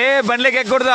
ಏ ಬಂಡ್ಲಿಕ್ಕೆ ಎಗ್ಗುಡ್ದ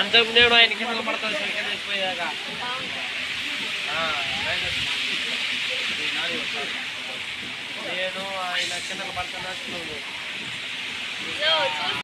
అంతకు ఆయన కింద పడతాడు సరిగ్గా తెచ్చిపోయాక నేను ఆయన కింద పడుతున్నా